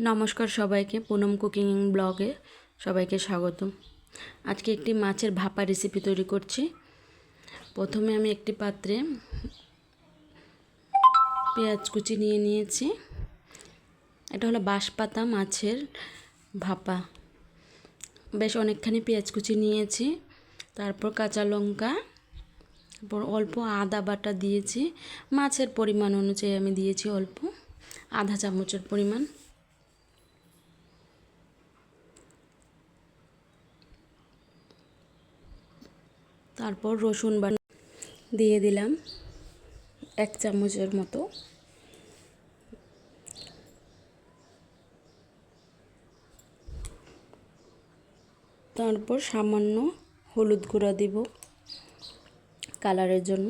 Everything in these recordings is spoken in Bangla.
নমস্কার সবাইকে, পুনম কুকিং ব্লগে সবাইকে স্বাগত আজকে একটি মাছের ভাপা রেসিপি তৈরি করছি। প্রথমে আমি একটি পাত্রে পেঁয়াজ কুচি নিয়ে নিয়েছি। এটা হলো বাঁশপাতা মাছের ভাপা। বেশ অনেকখানি পেঁয়াজ কুচি নিয়েছি। তারপর কাঁচা লঙ্কা, তারপর অল্প আদা বাটা দিয়েছি। মাছের পরিমাণ অনুযায়ী আমি দিয়েছি অল্প আধা চামচের পরিমাণ। তারপর রসুন বাটা দিয়ে দিলাম এক চামচের মতো। তারপর সামান্য হলুদ গুঁড়া দিব কালারের জন্য।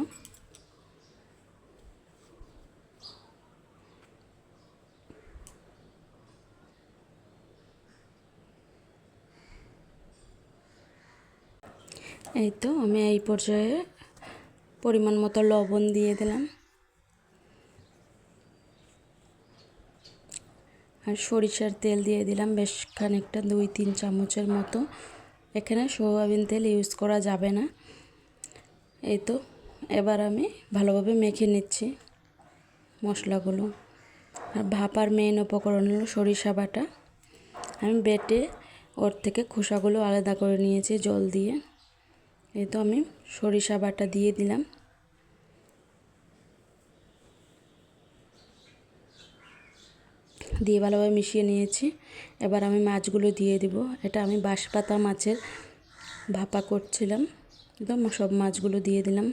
এই তো আমি এই পর্যায়ে পরিমাণ মতো লবণ দিয়ে দিলাম। আর সরিষার তেল দিয়ে দিলাম বেশ খানিকটা, দুই, তিন চামচের মতো। এখানে সোয়াবিন তেল ইউজ করা যাবে না। এই তো, এবার আমি ভালোভাবে মেখে নিচ্ছি মশলাগুলো। আর ভাপার মেন উপকরণ হলো সরিষা বাটা। আমি বেটে ওর থেকে খোসাগুলো আলাদা করে নিয়েছি জল দিয়ে। এই তো আমি সরিষা বাটা দিয়ে দিলাম। দিয়ে ভালোভাবে মিশিয়ে নিয়েছি। এবার আমি মাছগুলো দিয়ে দিব। এটা আমি বাঁশপাতা মাছের ভাপা করছিলাম। একদম সব মাছগুলো দিয়ে দিলাম।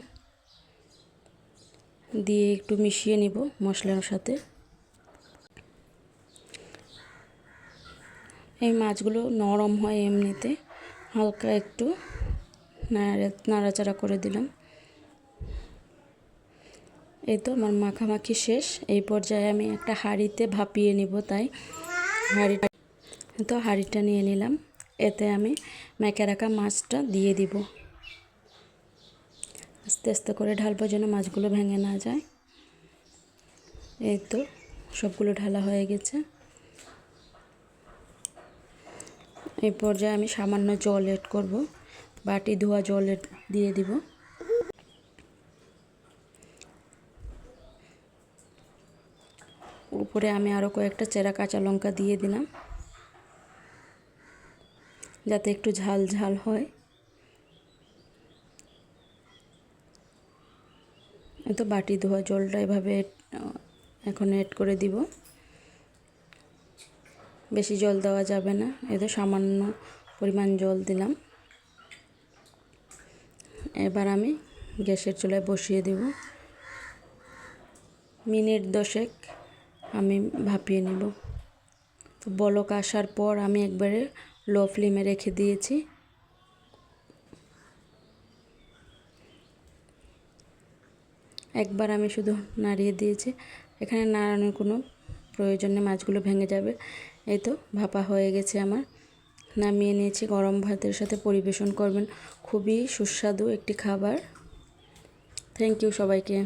দিয়ে একটু মিশিয়ে নিব মশলার সাথে। এই মাছগুলো নরম হয় এমনিতে, হালকা একটু। নাড়াচাড়া করে দিলাম। এই তো আমার মাখামাখি শেষ। এই পর্যায়ে আমি একটা হাঁড়িতে ভাপিয়ে নিব তাই। হাঁড়িটা, তো হাঁড়িটা নিয়ে নিলাম। এতে আমি মেখে রাখা মাছটা দিয়ে দিব। আস্তে আস্তে করে ঢালবো যেন মাছগুলো ভেঙে না যায়। এই তো সবগুলো ঢালা হয়ে গেছে। এই পর্যায়ে আমি সামান্য জল এড করব। বাটি ধোয়া জল দিয়ে দিব। উপরে আমি আরও কয়েকটা চেরা কাঁচা লঙ্কা দিয়ে দিলাম। যাতে একটু ঝাল ঝাল হয়। তো বাটি ধোয়া জলটা এভাবে এখন এড করে দিব। বেশি জল দেওয়া যাবে না। এতে সামান্য পরিমাণ জল দিলাম। এবার আমি গ্যাসের চুলায় বসিয়ে দেব। মিনিট দশেক আমি ভাপিয়ে নেব। তো বলক আসার পর আমি একবারে লো ফ্লেমে রেখে দিয়েছি। একবার আমি শুধু নাড়িয়ে দিয়েছি। এখানে নাড়ানোর কোনো প্রয়োজন মাছগুলো ভেঙে যাবে। এই তো ভাপা হয়ে গেছে আমার। নামিয়ে নিয়েছি। গরম ভাতের সাথে পরিবেশন করবেন। খুবই সুস্বাদু একটি খাবার। থ্যাংক ইউ সবাইকে।